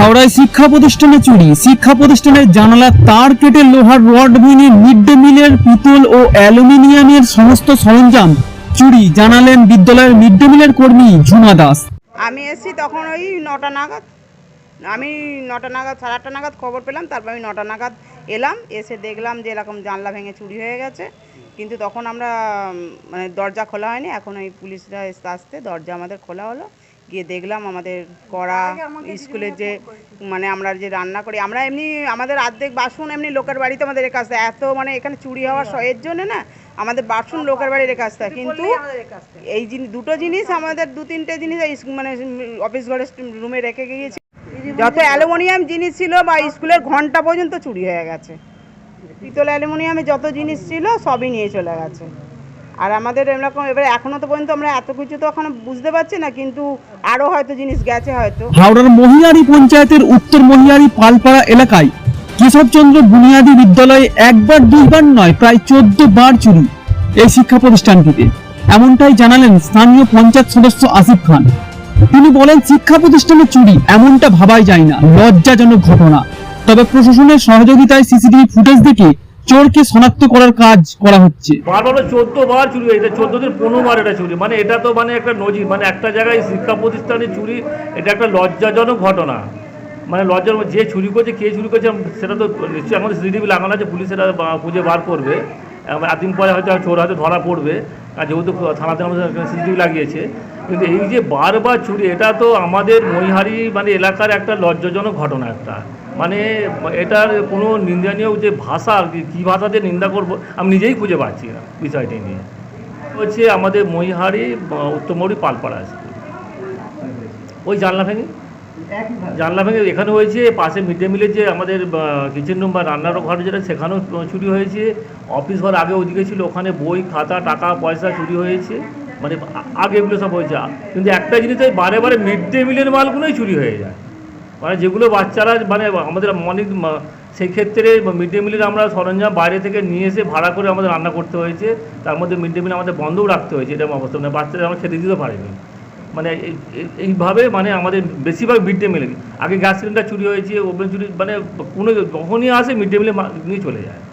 হাওড়ায় শিক্ষা প্রতিষ্ঠানে চুরি। শিক্ষা প্রতিষ্ঠানের জানালার তার কেটে লোহার রড ভেঙে মিড ডে মিলের পিতল ও অ্যালুমিনিয়ামের সমস্ত সরঞ্জাম চুরি, জানালেন বিদ্যালয়ের মিড ডে মিলের কর্মী ঝুমা দাস। আমি এসেছি তখন ওই নটা নাগাদ। আমি নটা নাগাদ, সাড়ে আটটা নাগাদ খবর পেলাম, তারপর আমি নটা নাগাদ এলাম, এসে দেখলাম যে এরকম জানলা ভেঙে চুরি হয়ে গেছে। কিন্তু তখন আমরা মানে দরজা খোলা হয়নি, এখন ওই পুলিশরা আসতে আসতে, দরজা আমাদের খোলা হলো। গিয়ে দেখলাম আমাদের কড়া স্কুলের যে মানে আমরা যে রান্না করি আমরা এমনি আমাদের অর্ধেক বাসন এমনি লোকের বাড়িতে আমাদের আসতে। হয়। এত মানে এখানে চুরি হওয়ার এর জন্য না আমাদের বাসন লোকের বাড়ি রেখে আসতে। কিন্তু এই জিনিস দুটো জিনিস আমাদের দু তিনটে জিনিস মানে অফিস ঘরের রুমে রেখে গিয়েছি। যত অ্যালুমিনিয়াম জিনিস ছিল বা স্কুলের ঘণ্টা পর্যন্ত চুরি হয়ে গেছে। পিতল অ্যালুমিনিয়ামে যত জিনিস ছিল সবই নিয়ে চলে গেছে। আর আমাদের এরকম এবারে এখনও তো পর্যন্ত আমরা এত কিছু তো এখনও বুঝতে পারছি না, কিন্তু আরও হয়তো জিনিস গেছে হয়তো। হাওড়ার মহিয়ারি পঞ্চায়েতের উত্তর মহিয়ারি পালপাড়া এলাকায় কেশবচন্দ্র বুনিয়াদী বিদ্যালয়ে একবার দুইবার নয়, প্রায় চোদ্দ বার চুরি এই শিক্ষা প্রতিষ্ঠানটিতে এমনটাই জানালেন স্থানীয় পঞ্চায়েত সদস্য আসিফ খান। তিনি বলেন শিক্ষা প্রতিষ্ঠানে চুরি এমনটা ভাবাই যায় না, লজ্জাজনক ঘটনা। তবে প্রশাসনের সহযোগিতায় সিসিটিভি ফুটেজ দেখে চোরকে শনাক্ত করার কাজ করা হচ্ছে। বারবার চোদ্দ বার চুরি হয়েছে চোদ্দ দিন পনেরো বার এটা চুরি। মানে এটা তো মানে একটা নজির মানে একটা জায়গায় শিক্ষা প্রতিষ্ঠানে চুরি, এটা একটা লজ্জাজনক ঘটনা। মানে লজ্জার যে চুরি করছে, কে চুরি করছে, সেটা তো নিশ্চয়ই আমাদের সিসিটিভি লাগানো আছে, পুলিশ সেটা খুঁজে বার করবে। এতদিন পরে হয়তো চোর হয়তো ধরা পড়বে। আর যেহেতু থানাতে আমাদের সিসিটিভি লাগিয়েছে, কিন্তু এই যে বারবার চুরি, এটা তো আমাদের মহিহারি মানে এলাকার একটা লজ্জাজনক ঘটনা একটা। মানে এটার কোনো নিন্দনীয় যে ভাষা আর কি কী ভাষাতে নিন্দা করব আমি নিজেই খুঁজে পাচ্ছি না বিষয়টি নিয়ে। হচ্ছে আমাদের মহিহারি উত্তমরি পালপাড়া আছে ওই জানলা ভেঙে। জানলা ভেঙে এখানে হয়েছে পাশে মিড ডে মিলের যে আমাদের কিচেন রুম বা রান্নার ঘর যেটা সেখানেও চুরি হয়েছে। অফিস ঘর আগে ওদিকে ছিল ওখানে বই খাতা টাকা পয়সা চুরি হয়েছে। মানে আগে এগুলো সব হয়েছে। কিন্তু একটা জিনিস ওই বারে বারে মিড ডে মিলের মালগুলোই চুরি হয়ে যায়। মানে যেগুলো বাচ্চারা মানে আমাদের অনেক মা- সেই ক্ষেত্রে মিড ডে মিলের আমরা সরঞ্জাম বাইরে থেকে নিয়ে এসে ভাড়া করে আমাদের রান্না করতে হয়েছে। তার মধ্যে মিড ডে মিল আমাদের বন্ধও রাখতে হয়েছে, এরকম অবস্থা। মানে বাচ্চারা আমরা খেতে দিতে পারিনি। মানে এই- এই- এইভাবে মানে আমাদের বেশিরভাগ মিড ডে মিলে আগে গ্যাস সিলিন্ডার চুরি হয়েছে, ওভেন চুরি মানে কোনো যখনই আসে মিড ডে মিলে নিয়ে চলে যায়।